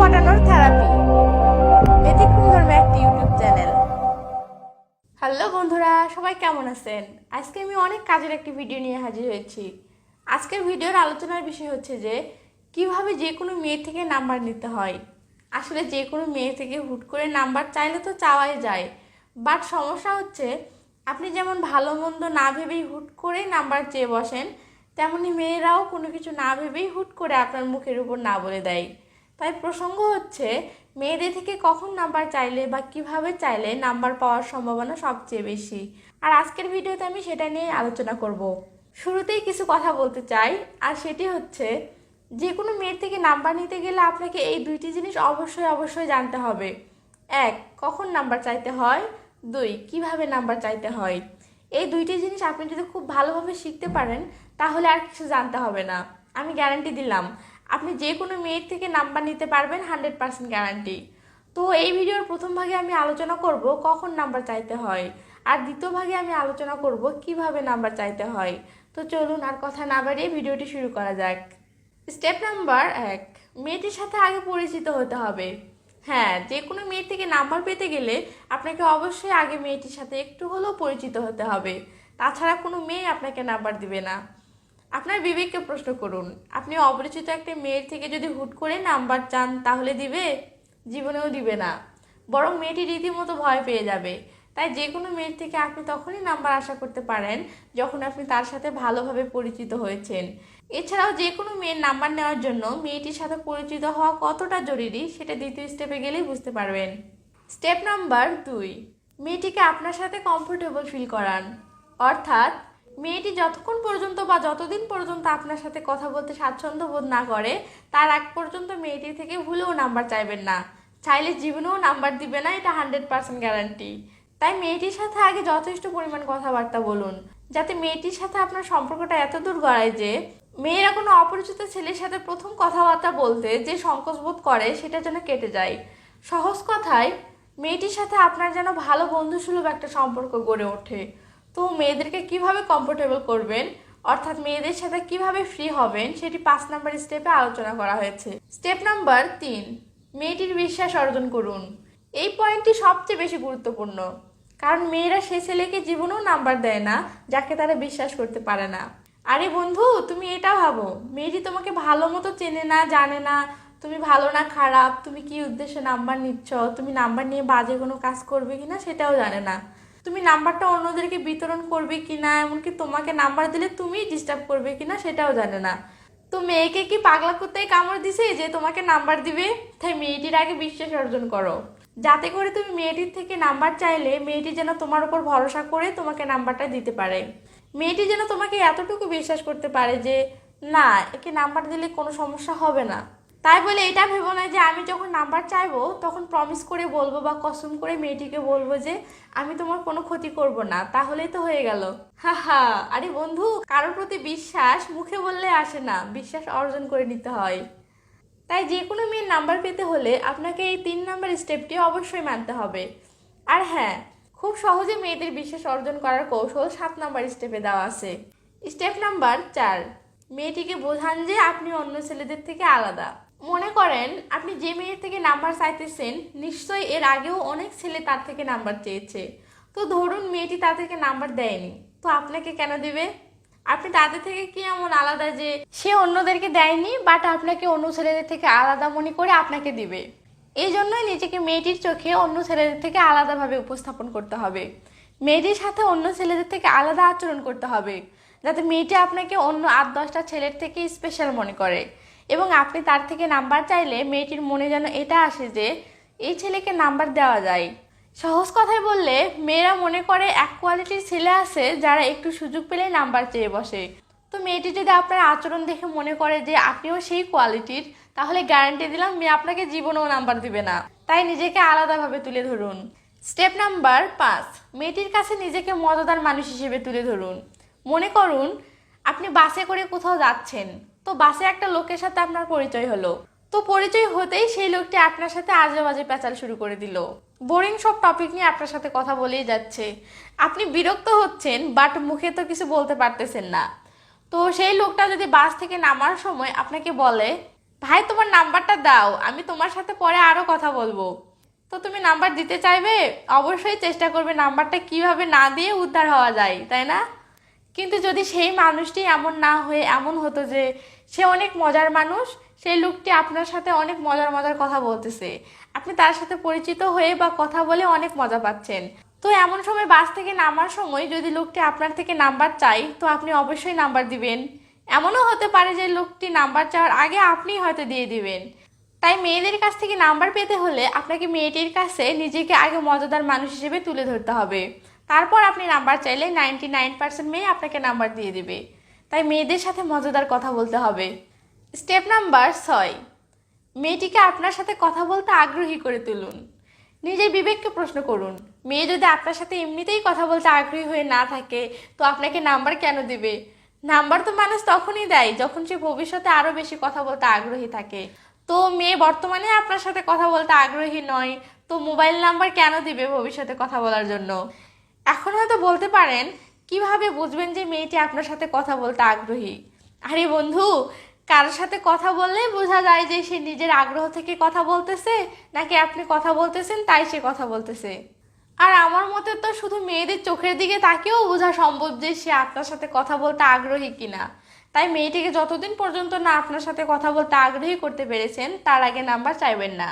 পটানোর therapy ব্যতিক্রম ধর্মে একটি ইউটিউব চ্যানেল হ্যালো বন্ধুরা, সবাই কেমন আছেন? আজকে আমি অনেক কাজের একটি ভিডিও নিয়ে হাজির হয়েছি। আজকের ভিডিওর আলোচনার বিষয় হচ্ছে যে, কীভাবে যে কোনো মেয়ে থেকে নাম্বার নিতে হয়। আসলে যে কোনো মেয়ে থেকে হুট করে নাম্বার চাইলে তো চাওয়াই যায়। বাট সমস্যা হচ্ছে, আপনি যেমন ভালো মন্দ না ভেবেই হুট করেই নাম্বার চেয়ে বসেন, তেমনি মেয়েরাও কোনো কিছু না ভেবেই হুট করে আপনার মুখের উপর না বলে দেয়। তাই প্রসঙ্গ হচ্ছে, মেয়েদের থেকে কখন নাম্বার চাইলে বা কীভাবে চাইলে নাম্বার পাওয়ার সম্ভাবনা সবচেয়ে বেশি? আর আজকের ভিডিওতে আমি সেটা নিয়ে আলোচনা করব। শুরুতেই কিছু কথা বলতে চাই, আর সেটি হচ্ছে যে কোনো মেয়ের থেকে নাম্বার নিতে গেলে আপনাকে এই দুইটি জিনিস অবশ্যই অবশ্যই জানতে হবে। এক, কখন নাম্বার চাইতে হয়? দুই, কীভাবে নাম্বার চাইতে হয়? এই দুইটি জিনিস আপনি যদি খুব ভালোভাবে শিখতে পারেন, তাহলে আর কিছু জানতে হবে না। আমি গ্যারান্টি দিলাম। আপনি যে কোনো মেয়ের থেকে নাম্বার নিতে পারবেন হান্ড্রেড পার্সেন্ট গ্যারান্টি তো এই ভিডিওর প্রথম ভাগে আমি আলোচনা করব কখন নাম্বার চাইতে হয় আর দ্বিতীয় ভাগে আমি আলোচনা করব কীভাবে নাম্বার চাইতে হয়। তো চলুন আর কথা না বাড়িয়ে ভিডিওটি শুরু করা যাক। স্টেপ নাম্বার এক, মেয়েটির সাথে আগে পরিচিত হতে হবে। হ্যাঁ যে কোনো মেয়ের থেকে নাম্বার পেতে গেলে আপনাকে অবশ্যই আগে মেয়েটির সাথে একটু হলেও পরিচিত হতে হবে। তাছাড়া কোনো মেয়ে আপনাকে নাম্বার দিবে না। আপনার বিবেককে প্রশ্ন করুন, আপনি অপরিচিত একটা মেয়ের থেকে যদি হুট করে নাম্বার চান, তাহলে দিবে? জীবনেও দিবে না। বরং মেয়েটি রীতিমতো ভয় পেয়ে যাবে। তাই যে কোনো মেয়ের থেকে আপনি তখনই নাম্বার আশা করতে পারেন, যখন আপনি তার সাথে ভালোভাবে পরিচিত হয়েছেন। এছাড়াও যে কোনো মেয়ের নাম্বার নেওয়ার জন্য মেয়েটির সাথে পরিচিত হওয়া কতটা জরুরি, সেটা দ্বিতীয় স্টেপে গেলেই বুঝতে পারবেন। স্টেপ নাম্বার দুই, মেয়েটিকে আপনার সাথে কমফোর্টেবল ফিল করান। অর্থাৎ মেয়েটি যতক্ষণ পর্যন্ত বা যতদিন পর্যন্ত আপনার সাথে কথা বলতে স্বাচ্ছন্দ্য বোধ না করে, তার আগ পর্যন্ত মেয়েটি থেকে ভুলেও নাম্বার চাইবেন না। চাইলে জীবনেও নাম্বার দিবে না, এটা হান্ড্রেড পার্সেন্ট গ্যারান্টি। তাই মেয়েটির সাথে আগে যথেষ্ট পরিমাণ কথাবার্তা বলুন, যাতে মেয়েটির সাথে আপনার সম্পর্কটা এত দূর গড়ায় যে, মেয়েরা কোনো অপরিচিত ছেলের সাথে প্রথম কথাবার্তা বলতে যে সংকোচ বোধ করে, সেটা যেন কেটে যায়। সহজ কথায়, মেয়েটির সাথে আপনার যেন ভালো বন্ধুসুলভ একটা সম্পর্ক গড়ে ওঠে। তো মেয়েদেরকে কীভাবে কমফোর্টেবল করবেন? অর্থাৎ মেয়েদের সাথে কীভাবে ফ্রি হবেন? সেটি পাঁচ নাম্বার স্টেপে আলোচনা করা হয়েছে। স্টেপ নাম্বার তিন, মেয়েটির বিশ্বাস অর্জন করুন। এই পয়েন্টটি সবচেয়ে বেশি গুরুত্বপূর্ণ। কারণ মেয়েরা সে ছেলেকে জীবনেও নাম্বার দেয় না, যাকে তারা বিশ্বাস করতে পারে না। আরে বন্ধু, তুমি এটা ভাবো। মেয়েটি তোমাকে ভালো মতো চেনে না, জানে না। তুমি ভালো না, খারাপ। তুমি কি উদ্দেশ্যে নাম্বার নিচ্ছ? তুমি নাম্বার নিয়ে বাজে কোনো কাজ করবে কিনা সেটাও জানে না। তুমি নাম্বারটা অন্যদেরকে বিতরণ করবে কি না এমনকি তোমাকে নাম্বার দিলে তুমি ডিস্টার্ব করবে কি না সেটাও জানে না। তো মেয়েকে কি পাগলা কুত্তায় কামড় দিছে যে তোমাকে নাম্বার দিবে? তাই মেয়েটির আগে বিশ্বাস অর্জন করো। যাতে করে তুমি মেয়েটির থেকে নাম্বার চাইলে মেয়েটি যেন তোমার উপর ভরসা করে তোমাকে নাম্বারটা দিতে পারে। মেয়েটি যেন তোমাকে এতটুকু বিশ্বাস করতে পারে যে, না, একে নাম্বার দিলে কোনো সমস্যা হবে না। তাই বলে এটা ভেবো না যে আমি যখন নাম্বার চাইব, তখন প্রমিস করে বলব বা কসম করে মেয়েটিকে বলব যে আমি তোমার কোনো ক্ষতি করব না। তাহলেই তো হয়ে গেল। হা হা। আরে বন্ধু, কারোর প্রতি বিশ্বাস মুখে বললে আসে না। বিশ্বাস অর্জন করে নিতে হয়। তাই যে কোনো মেয়ের নাম্বার পেতে হলে আপনাকে এই তিন নাম্বার স্টেপটি অবশ্যই মানতে হবে। আর হ্যাঁ খুব সহজে মেয়েদের বিশ্বাস অর্জন করার কৌশল সাত নাম্বার স্টেপে দেওয়া আছে। স্টেপ নাম্বার চার, মেয়েটিকে বোঝান যে আপনি অন্য ছেলেদের থেকে আলাদা। মনে করেন, আপনি যে মেয়ের থেকে নাম্বার চাইতেছেন, নিশ্চয়ই এর আগেও অনেক ছেলে তার থেকে নাম্বার চেয়েছে। তো ধরুন মেয়েটি তার থেকে নাম্বার দেয়নি, তো আপনাকে কেন দিবে? আপনি তাদের থেকে কি এমন আলাদা যে সে অন্যদেরকে দেয়নি বাট আপনাকে অন্য ছেলেদের থেকে আলাদা মনে করে আপনাকে দিবে? এই জন্যই নিজেকে মেয়েটির চোখে অন্য ছেলেদের থেকে আলাদাভাবে উপস্থাপন করতে হবে। মেয়েটির সাথে অন্য ছেলেদের থেকে আলাদা আচরণ করতে হবে, যাতে মেয়েটি আপনাকে অন্য আট দশটা ছেলের থেকে স্পেশাল মনে করে। এবং আপনি তার থেকে নাম্বার চাইলে মেয়েটির মনে যেন এটা আসে যে, এই ছেলেকে নাম্বার দেওয়া যায়। সহজ কথায় বললে, মেয়েরা মনে করে এক কোয়ালিটির ছেলে আছে যারা একটু সুযোগ পেলেই নাম্বার চেয়ে বসে। তো মেয়েটি যদি আপনার আচরণ দেখে মনে করে যে, আপনিও সেই কোয়ালিটির তাহলে গ্যারান্টি দিলাম মেয়ে আপনাকে জীবনেও নাম্বার দিবে না। তাই নিজেকে আলাদাভাবে তুলে ধরুন। স্টেপ নাম্বার পাঁচ, মেয়েটির কাছে নিজেকে মজাদার মানুষ হিসেবে তুলে ধরুন। মনে করুন, আপনি বাসে করে কোথাও যাচ্ছেন। তো বাসে একটা লোকের সাথে আপনার পরিচয় হলো। তো পরিচয় হতেই সেই লোকটি আপনার সাথে আজে বাজে পেঁচাল শুরু করে দিল। বোরিং সব টপিক নিয়ে আপনার সাথে কথা বলেই যাচ্ছে। আপনি বিরক্ত হচ্ছেন বাট মুখে তো কিছু বলতে পারতেছেন না। তো সেই লোকটা যদি বাস থেকে নামার সময় আপনাকে বলে, ভাই, তোমার নাম্বারটা দাও, আমি তোমার সাথে পরে আরও কথা বলব। তো তুমি নাম্বার দিতে চাইবে? অবশ্যই চেষ্টা করবে নাম্বারটা কীভাবে না দিয়ে উদ্ধার হওয়া যায়, তাই না? কিন্তু যদি সেই মানুষটি এমন না হয়ে এমন হতো যে সে অনেক মজার মানুষ, সেই লোকটি আপনার সাথে অনেক মজার মজার কথা বলতেছে। আপনি তার সাথে পরিচিত হয়ে বা কথা বলে অনেক মজা পাচ্ছেন। তো এমন সময় বাস থেকে নামার সময় যদি লোকটি আপনার থেকে নাম্বার চাই, তো আপনি অবশ্যই নাম্বার দিবেন। এমনও হতে পারে যে লোকটি নাম্বার চাওয়ার আগে আপনিই হয়তো দিয়ে দিবেন। তাই মেয়েদের কাছ থেকে নাম্বার পেতে হলে আপনাকে মেয়েটির কাছে নিজেকে আগে মজাদার মানুষ হিসেবে তুলে ধরতে হবে। তারপর আপনি নাম্বার চাইলে নাইনটি নাইন পার্সেন্ট মেয়ে আপনাকে নাম্বার দিয়ে দেবে। তাই মেয়েদের সাথে মজাদার কথা বলতে হবে। স্টেপ নাম্বার ছয়। মেয়েটিকে আপনার সাথে কথা বলতে আগ্রহী করে তুলুন। নিজের বিবেককে প্রশ্ন করুন, মেয়ে যদি আপনার সাথে এমনিতেই কথা বলতে আগ্রহী হয়ে না থাকে, তো আপনাকে নাম্বার কেন দিবে? নাম্বার তো মানুষ তখনই দেয় যখন সে ভবিষ্যতে আরও বেশি কথা বলতে আগ্রহী থাকে। তো মেয়ে বর্তমানে আপনার সাথে কথা বলতে আগ্রহী নয়, তো মোবাইল নাম্বার কেন দিবে ভবিষ্যতে কথা বলার জন্য? এখন হয়তো বলতে পারেন, কীভাবে বুঝবেন যে মেয়েটি আপনার সাথে কথা বলতে আগ্রহী? আরে বন্ধু, কারোর সাথে কথা বললে বোঝা যায় যে সে নিজের আগ্রহ থেকে কথা বলতেছে, নাকি আপনি কথা বলতেছেন তাই সে কথা বলতেছে। আর আমার মতে তো শুধু মেয়েদের চোখের দিকে তাকেও বোঝা সম্ভব যে সে আপনার সাথে কথা বলতে আগ্রহী কিনা। তাই মেয়েটিকে যতদিন পর্যন্ত না আপনার সাথে কথা বলতে আগ্রহী করতে পেরেছেন, তার আগে নাম্বার চাইবেন না।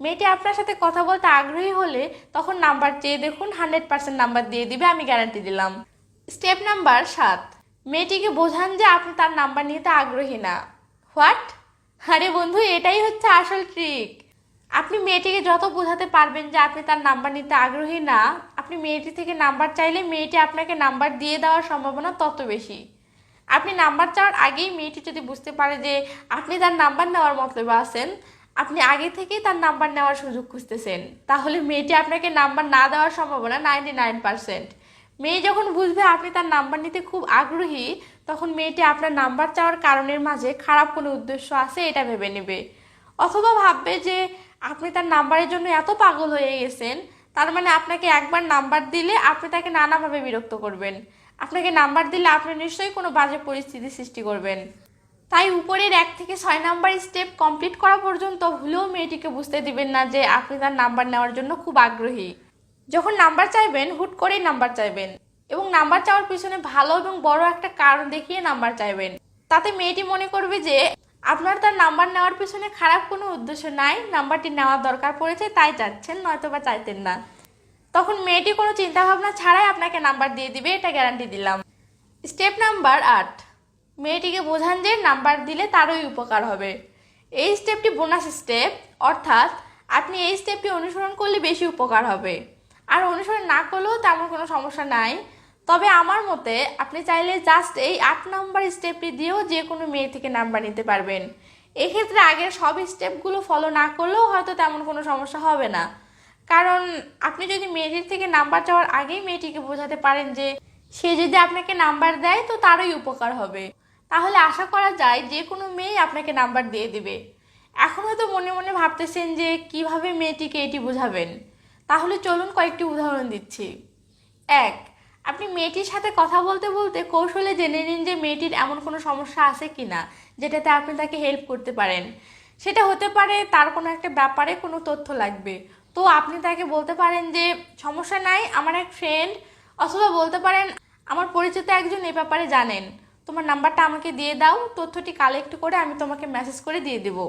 মেয়েটি আপনার সাথে কথা বলতে আগ্রহী হলে তখন নাম্বার চেয়ে দেখুন, হান্ড্রেড পার্সেন্ট নাম্বার দিয়ে দিবে, আমি গ্যারান্টি দিলাম। স্টেপ নাম্বার সাত। মেয়েটিকে বোঝান যে আপনি তার নাম্বার নিতে আগ্রহী না। হোয়াট? আরে বন্ধু, এটাই হচ্ছে আসল ট্রিক। আপনি মেয়েটিকে যত বোঝাতে পারবেন যে আপনি তার নাম্বার নিতে আগ্রহী না, আপনি মেয়েটি থেকে নাম্বার চাইলে মেয়েটি আপনাকে নাম্বার দিয়ে দেওয়ার সম্ভাবনা তত বেশি। আপনি নাম্বার চাওয়ার আগেই মেয়েটি যদি বুঝতে পারে যে আপনি তার নাম্বার নেওয়ার মতলবে আছেন আপনি আগে থেকেই তার নাম্বার নেওয়ার সুযোগ খুঁজতেছেন। তাহলে মেয়েটি আপনাকে নাম্বার না দেওয়ার সম্ভাবনা নাইনটি নাইন পার্সেন্ট মেয়ে যখন বুঝবে আপনি তার নাম্বার নিতে খুব আগ্রহী, তখন মেয়েটি আপনার নাম্বার চাওয়ার কারণের মাঝে খারাপ কোনো উদ্দেশ্য আছে এটা ভেবে নেবে। অথবা ভাববে যে আপনি তার নাম্বারের জন্য এত পাগল হয়ে গেছেন, তার মানে আপনাকে একবার নাম্বার দিলে আপনি তাকে নানাভাবে বিরক্ত করবেন। আপনাকে নাম্বার দিলে আপনি নিশ্চয়ই কোনো বাজে পরিস্থিতি সৃষ্টি করবেন। তাই উপরের এক থেকে ছয় নাম্বার স্টেপ কমপ্লিট করা পর্যন্ত ভুলেও মেয়েটিকে বুঝতে দিবেন না যে আপনি তার নাম্বার নেওয়ার জন্য খুব আগ্রহী। যখন নাম্বার চাইবেন, হুট করেই নাম্বার চাইবেন এবং নাম্বার চাওয়ার পিছনে ভালো এবং বড় একটা কারণ দেখিয়ে নাম্বার চাইবেন। তাতে মেয়েটি মনে করবে যে আপনার তার নাম্বার নেওয়ার পিছনে খারাপ কোনো উদ্দেশ্য নাই নাম্বারটি নেওয়ার দরকার পড়েছে, তাই চাচ্ছেন নয়তো বা চাইতেন না। তখন মেয়েটি কোনো চিন্তাভাবনা ছাড়াই আপনাকে নাম্বার দিয়ে দিবে, এটা গ্যারান্টি দিলাম। স্টেপ নাম্বার আট। মেয়েটিকে বোঝান যে নাম্বার দিলে তারই উপকার হবে। এই স্টেপটি বোনাস স্টেপ অর্থাৎ আপনি এই স্টেপটি অনুসরণ করলে বেশি উপকার হবে। আর অনুসরণ না করলেও তেমন কোনো সমস্যা নাই। তবে আমার মতে আপনি চাইলে জাস্ট এই আট নম্বর স্টেপটি দিয়েও যে কোনো মেয়ে থেকে নাম্বার নিতে পারবেন। এক্ষেত্রে আগের সব স্টেপগুলো ফলো না করলেও হয়তো তেমন কোনো সমস্যা হবে না। কারণ আপনি যদি মেয়েটির থেকে নাম্বার চাওয়ার আগেই মেয়েটিকে বোঝাতে পারেন যে সে যদি আপনাকে নাম্বার দেয় তো তারই উপকার হবে। তাহলে আশা করা যায় যে কোনো মেয়েই আপনাকে নাম্বার দিয়ে দিবে। এখন হয়তো মনে মনে ভাবতেছেন যে কীভাবে মেয়েটিকে এটি বোঝাবেন। তাহলে চলুন কয়েকটি উদাহরণ দিচ্ছি। এক, আপনি মেয়েটির সাথে কথা বলতে বলতে কৌশলে জেনে নিন যে মেয়েটির এমন কোনো সমস্যা আছে কি না যেটাতে আপনি তাকে হেল্প করতে পারেন। সেটা হতে পারে তার কোনো একটা ব্যাপারে কোনো তথ্য লাগবে। তো আপনি তাকে বলতে পারেন যে, সমস্যা নাই, আমার এক ফ্রেন্ড অথবা বলতে পারেন, আমার পরিচিত একজন এ ব্যাপারে জানেন। তোমার নাম্বারটা আমাকে দিয়ে দাও, তথ্যটি কালেক্ট করে আমি তোমাকে মেসেজ করে দিয়ে দেবো।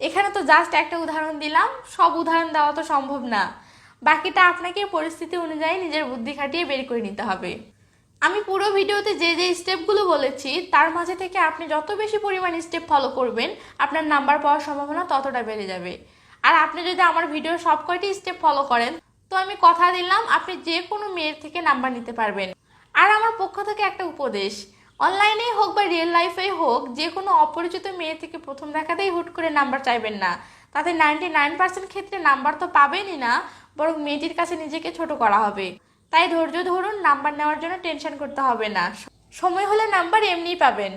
এখানে তো জাস্ট একটা উদাহরণ দিলাম, সব উদাহরণ দেওয়া তো সম্ভব না। বাকিটা আপনাকে পরিস্থিতি অনুযায়ী নিজের বুদ্ধি খাটিয়ে বের করে নিতে হবে। আমি পুরো ভিডিওতে যে যে স্টেপগুলো বলেছি, তার মাঝে থেকে আপনি যত বেশি পরিমাণ স্টেপ ফলো করবেন, আপনার নাম্বার পাওয়ার সম্ভাবনা ততটা বেড়ে যাবে। আর আপনি যদি আমার ভিডিওর সব কয়টি স্টেপ ফলো করেন, তো আমি কথা দিলাম, আপনি যে কোনো মেয়ের থেকে নাম্বার নিতে পারবেন। আর আমার পক্ষ থেকে একটা উপদেশ অনলাইনেই হোক বা রিয়েল লাইফেই হোক যে কোনো অপরিচিত মেয়ে থেকে প্রথম দেখাতেই হুট করে নাম্বার চাইবেন না। তাতে নাইনটি নাইন পার্সেন্ট ক্ষেত্রে নাম্বার তো পাবেনই না, বরং মেয়েটির কাছে নিজেকে ছোট করা হবে। তাই ধৈর্য ধরুন নাম্বার নেওয়ার জন্য টেনশন করতে হবে না। সময় হলে নাম্বার এমনিই পাবেন।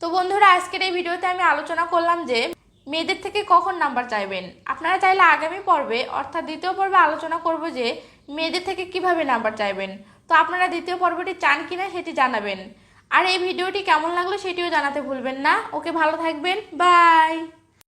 তো বন্ধুরা, আজকের এই ভিডিওতে আমি আলোচনা করলাম যে, মেয়েদের থেকে কখন নাম্বার চাইবেন? আপনারা চাইলে আগামী পর্বে, অর্থাৎ দ্বিতীয় পর্বে আলোচনা করব যে, মেয়েদের থেকে কীভাবে নাম্বার চাইবেন? তো আপনারা দ্বিতীয় পর্বটি চান কিনা সেটি জানাবেন। আর এই ভিডিওটি কেমন লাগল সেটিও জানাতে ভুলবেন না। ওকে ভালো থাকবেন। বাই!